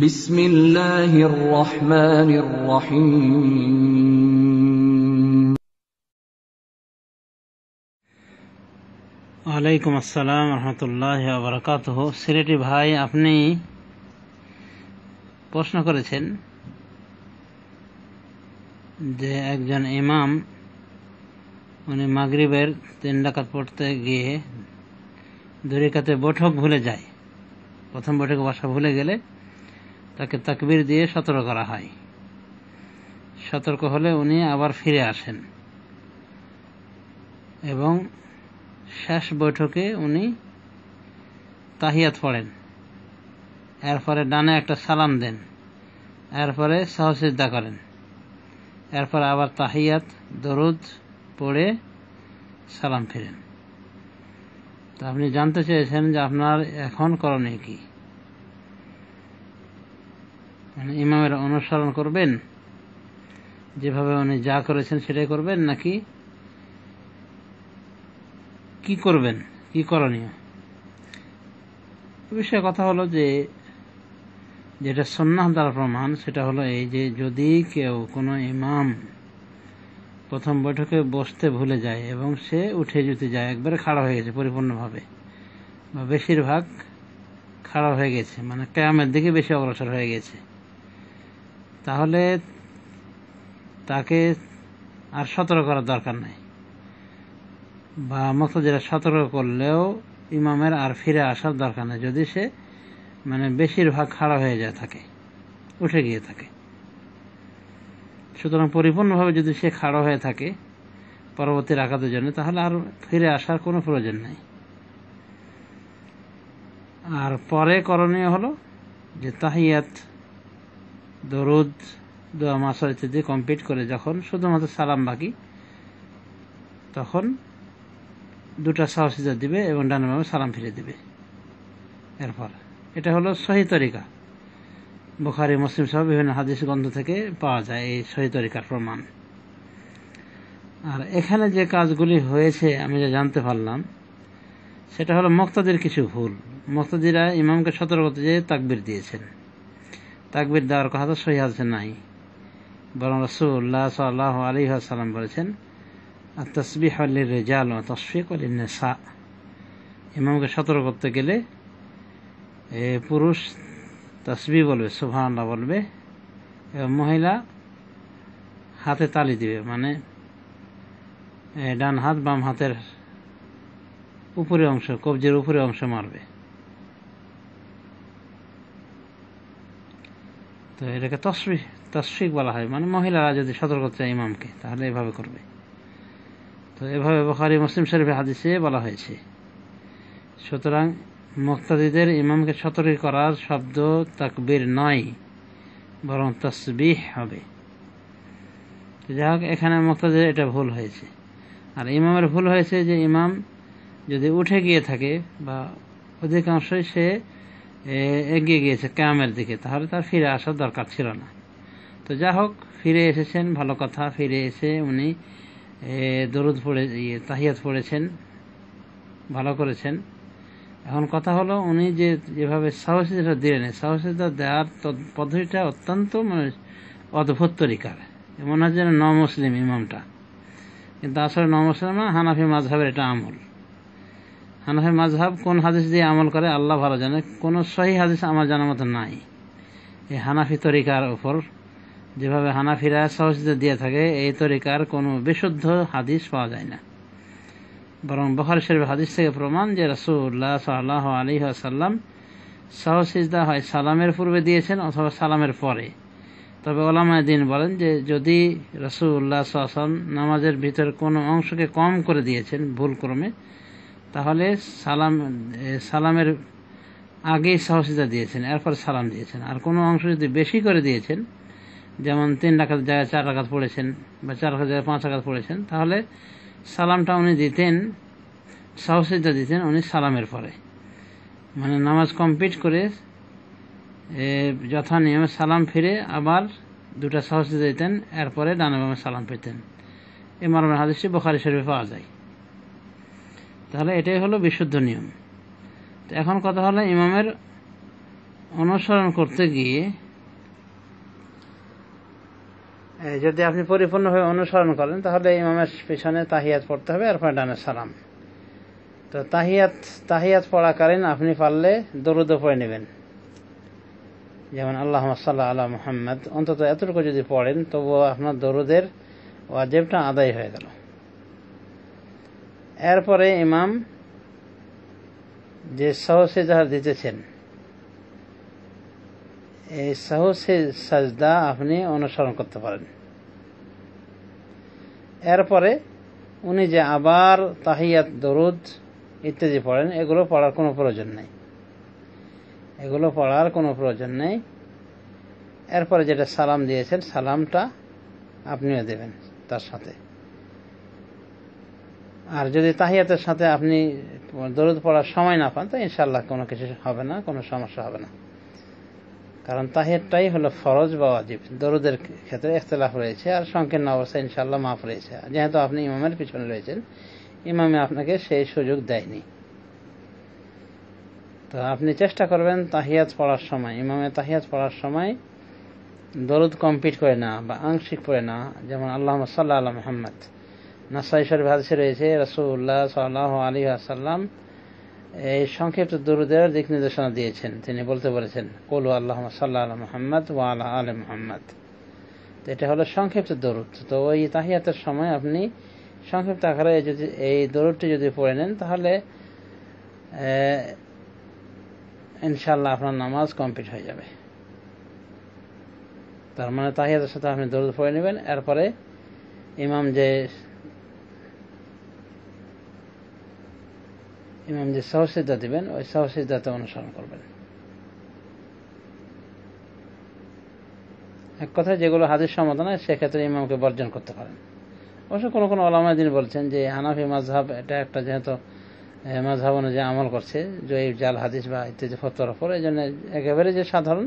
বিসমিল্লাহির রহমানির ওয়ালাইকুম আসসালাম রহমতুল্লাহ বরকাত সিলেটি ভাই, আপনি প্রশ্ন করেছেন যে একজন ইমাম, উনি মাগরিবের তিন ডাকাত পড়তে গিয়ে দরিকাতে বৈঠক ভুলে যায়। প্রথম বৈঠকে বাসা ভুলে গেলে তাকে তাকবির দিয়ে সতর্ক করা হয়। সতর্ক হলে উনি আবার ফিরে আসেন। এবং শেষ বৈঠকে উনি তাহিয়াত পড়েন। এরপরে ডানে একটা সালাম দেন। এরপরে সহসিদ্ধা করেন। এরপরে আবার তাহিয়াত, দরুদ পড়ে সালাম ফিরেন। তো আপনি জানতে চেয়েছেন যে আপনার এখন করণীয় কি? মানে ইমামের অনুসরণ করবেন? যেভাবে উনি যা করেছেন সেটাই করবেন নাকি কি করবেন? কি করণীয়? বিষয়ে কথা হলো যে, যেটা সন্ন্যাহ দ্বারা প্রমাণ, সেটা হলো এই যে যদি কেউ কোনো ইমাম প্রথম বৈঠকে বসতে ভুলে যায় এবং সে উঠে যেতে যায়, একবারে খাড়া হয়ে গেছে পরিপূর্ণভাবে, বা বেশিরভাগ খাড়া হয়ে গেছে মানে ক্যামের দিকে বেশি অগ্রসর হয়ে গেছে তাহলে তাকে আর সতর্ক করার দরকার নাই। বা মক্তদিরা সতর্ক করলেও ইমামের আর ফিরে আসার দরকার নেই, যদি সে মানে বেশিরভাগ খাড়া হয়ে যায় থাকে, উঠে গিয়ে থাকে। সুতরাং পরিপূর্ণভাবে যদি সে খাড়া হয়ে থাকে পরবর্তী রাখাতের জন্য, তাহলে আর ফিরে আসার কোনো প্রয়োজন নেই। আর পরে করণীয় হলো যে তাহিয়াত দরুদ, দোয়া মাসা ইত্যাদি কমপ্লিট করে যখন শুধুমাত্র সালাম বাকি, তখন দুটা সাহসিজা দিবে এবং ডানে বামে সালাম ফিরে দিবে। এরপর, এটা হলো সহি তরিকা। বুখারি, মুসলিম সহ বিভিন্ন হাদিস গ্রন্থ থেকে পাওয়া যায় এই সহি তরিকার প্রমাণ। আর এখানে যে কাজগুলি হয়েছে, আমি যা জানতে পারলাম, সেটা হলো মক্তাদের কিছু ভুল। মক্তাদিরা ইমামকে সতর্ক করতে যেয়ে তাকবির দিয়েছেন। তাকবির দেওয়ার কথা তো সহি হাদিসে নাই। বরং রসুল্লাহ সাল্লাহ আলী সাল্লাম বলেছেন তসবিহ আল্লির রেজাল ও তসফিক আলী নেশা ইমামকে সতর্ক করতে গেলে পুরুষ তসবি বলবে সুভান্লা বলবে, এবং মহিলা হাতে তালি দিবে মানে ডান হাত বাম হাতের উপরে অংশ, কবজির উপরে অংশ মারবে। তো এটাকে তসবি তসফিক বলা হয়। মানে মহিলারা যদি সতর্ক চায় ইমামকে, তাহলে এভাবে করবে। তো এভাবে বখারি, মুসলিম শরীফে হাদিসে বলা হয়েছে। সুতরাং মুক্তাদিদের ইমামকে সতর্ক করার শব্দ তাকবির নয়, বরং তসবিহ হবে। যাই হোক, এখানে মুক্তাদিদের এটা ভুল হয়েছে। আর ইমামের ভুল হয়েছে যে ইমাম যদি উঠে গিয়ে থাকে বা অধিকাংশই সে এগিয়ে গিয়েছে ক্যামের দিকে। তাহলে তার ফিরে আসার দরকার ছিল না। তো যা হোক, ফিরে এসেছেন, ভালো কথা, ফিরে এসে উনি দরুদ পড়ে ইয়ে তাহিয়াত পড়েছেন, ভালো করেছেন। এখন কথা হলো, উনি যে, যেভাবে সাহসিতা দিলেন সাহসিতা দেওয়ার পদ্ধতিটা অত্যন্ত মানে অদ্ভুত তরিকার। মনে হয় যেন ন মুসলিম ইমামটা। কিন্তু আসলে ন মুসলিম না, হানাফি মাঝহাবের এটা আমল। হানাফি মাঝহাব কোন হাদিস দিয়ে আমল করে, আল্লাহ ভালো জানে। কোনো সহি হাদিস আমার জানার মতো নাই। এই হানাফি তরিকার উপর যেভাবে হানাফিরা সহজতে দিয়ে থাকে, এই তরিকার কোনো বিশুদ্ধ হাদিস পাওয়া যায় না। বরং বখার শরীফ হাদিস থেকে প্রমাণ যে রসুল্লাহ সাল্লাহ আলী আসাল্লাম সহসিজদা হয় সালামের পূর্বে দিয়েছেন অথবা সালামের পরে। তবে ওলামায় দিন বলেন যে, যদি রসুল্লাহ সাল্লাম নামাজের ভিতর কোনো অংশকে কম করে দিয়েছেন ভুল ক্রমে তাহলে সালাম সালামের আগেই সহসিদা দিয়েছেন, এরপর সালাম দিয়েছেন। আর কোনো অংশ যদি বেশি করে দিয়েছেন, যেমন তিন রাখাত জায়গায় চার রাখাত পড়েছেন, বা চার রাখাত জায়গায় পাঁচ রাখাত পড়েছেন, তাহলে সালামটা উনি দিতেন সাহসিদা দিতেন উনি সালামের পরে। মানে নামাজ কমপ্লিট করে যথা নিয়মে সালাম ফিরে আবার দুটা সাহসিদা দিতেন, এরপরে ডানে বামে সালাম পেতেন। এ মরমের হাদিসটি বোখারি শরীফে পাওয়া যায়। তাহলে এটাই হলো বিশুদ্ধ নিয়ম। তো এখন কথা হলো ইমামের অনুসরণ করতে গিয়ে যদি আপনি পরিপূর্ণভাবে অনুসরণ করেন, তাহলে ইমামের পিছনে তাহিয়াত পড়তে হবে, এরপর ডানে সালাম। তো তাহিয়াত তাহিয়াত পড়াকালীন আপনি পারলে দরুদ পড়ে নেবেন। যেমন আল্লাহ সাল্লাহ আল্লাহ মোহাম্মদ, অন্তত এতটুকু যদি পড়েন, তবুও আপনার দরুদের ওয়াজেবটা আদায় হয়ে গেল। এরপরে ইমাম যে সহসেজা দিতেছেন, এই সহসে সাজদা আপনি অনুসরণ করতে পারেন। এরপরে উনি যে আবার তাহিয়াত, দরুদ ইত্যাদি পড়েন, এগুলো পড়ার কোনো প্রয়োজন নেই। এগুলো পড়ার কোনো প্রয়োজন নেই। এরপরে যেটা সালাম দিয়েছেন, সালামটা আপনিও দেবেন তার সাথে। আর যদি তাহিয়াতের সাথে আপনি দরুদ পড়ার সময় না পান, তো ইনশাল্লাহ কোনো কিছু হবে না, কোনো সমস্যা হবে না। কারণ তাহিয়াতটাই হলো ফরজ বা ওয়াজিব। দরুদের ক্ষেত্রে ইখতলাফ রয়েছে আর সংকীর্ণ অবস্থা ইনশাল্লাহ মাফ রয়েছে। যেহেতু আপনি ইমামের পিছনে রয়েছেন, ইমামে আপনাকে সেই সুযোগ দেয়নি। তো আপনি চেষ্টা করবেন তাহিয়াত পড়ার সময়, ইমামে তাহিয়াত পড়ার সময় দরুদ কমপ্লিট করে না বা আংশিক পড়ে না যেমন আল্লাহ সাল্লাহ আল্লাহ মোহাম্মদ। নাসাই শরীফ হাদিসে রয়েছে রসুল্লাহ সাল্লাহ আলী আসাল্লাম এই সংক্ষিপ্ত দরুদের দিক নির্দেশনা দিয়েছেন। তিনি বলতে বলেছেন, কলু আল্লাহ সাল্লাহ আল্লাহ মোহাম্মদ ও আল্লাহ আল মোহাম্মদ। তো এটা হলো সংক্ষিপ্ত দরুদ। তো ওই তাহিয়াতের সময় আপনি সংক্ষিপ্ত আকারে যদি এই দরুদটি যদি পড়ে নেন, তাহলে ইনশাল্লাহ আপনার নামাজ কমপ্লিট হয়ে যাবে। তার মানে তাহিয়াতের সাথে আপনি দরুদ পড়ে নেবেন। এরপরে ইমাম যে ইমাম যে সহসিদ্ধা দিবেন, ওই সহসিদ্ধাতে অনুসরণ করবেন। এক কথায় যেগুলো হাদিস সম্মত নয় সেক্ষেত্রে ইমামকে বর্জন করতে পারেন। অবশ্য কোনো কোনো দিন বলছেন যে, হানাফি মাঝহাব এটা একটা যেহেতু মাঝহাব অনুযায়ী আমল করছে, জয়ীব, জাল, হাদিস বা ইত্যাদি ফতোয়ার ওপর এই জন্য একেবারে যে সাধারণ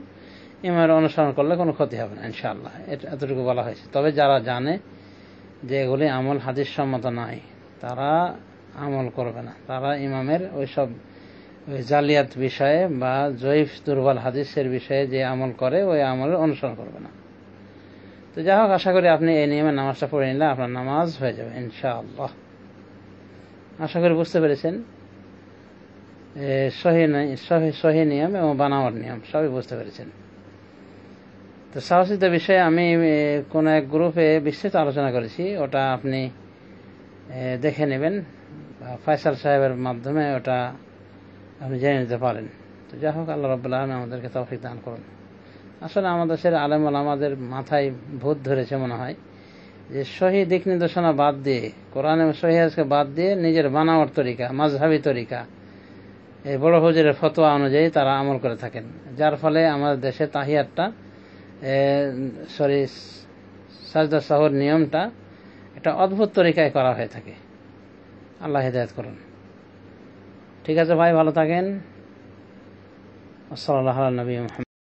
ইমামের অনুসরণ করলে কোনো ক্ষতি হবে না, ইনশাআল্লাহ। এটা এতটুকু বলা হয়েছে। তবে যারা জানে যে এগুলি আমল হাদিস সম্মত নাই তারা আমল করবে না। তারা ইমামের ওইসব ওই জালিয়াত বিষয়ে বা জয়ীফ দুর্বল হাদিসের বিষয়ে যে আমল করে, ওই আমলের অনুসরণ করবে না। তো যাই হোক, আশা করি আপনি এই নিয়মে নামাজটা পড়ে নিলে আপনার নামাজ হয়ে যাবে, ইনশাআল্লাহ। আশা করি বুঝতে পেরেছেন। সহি নিয়ম এবং বানাওয়ার নিয়ম, সবই বুঝতে পেরেছেন। তো সাহসিত বিষয়ে আমি কোন এক গ্রুপে বিস্তৃত আলোচনা করেছি, ওটা আপনি দেখে নেবেন। ফয়সাল সাহেবের মাধ্যমে ওটা আপনি জেনে নিতে পারেন। তো যাই হোক, আল্লাহ রবাহ আমাদেরকে তৌফিক দান করুন। আসলে আমাদের সে আলেমল আমাদের মাথায় ভূত ধরেছে মনে হয় যে, সহি দিক নির্দেশনা বাদ দিয়ে, কোরআন এবং সহিকে বাদ দিয়ে নিজের বানাওয়ার তরিকা, মাঝহাবি তরিকা, এই বড় হুজুরের ফতোয়া অনুযায়ী তারা আমল করে থাকেন। যার ফলে আমাদের দেশে তাহিয়ারটা সরি, সাজদা শহর নিয়মটা একটা অদ্ভুত তরিকায় করা হয়ে থাকে। আল্লাহ হেদায়ত করুন। ঠিক আছে ভাই ভালো থাকেন। আসসালাম নবী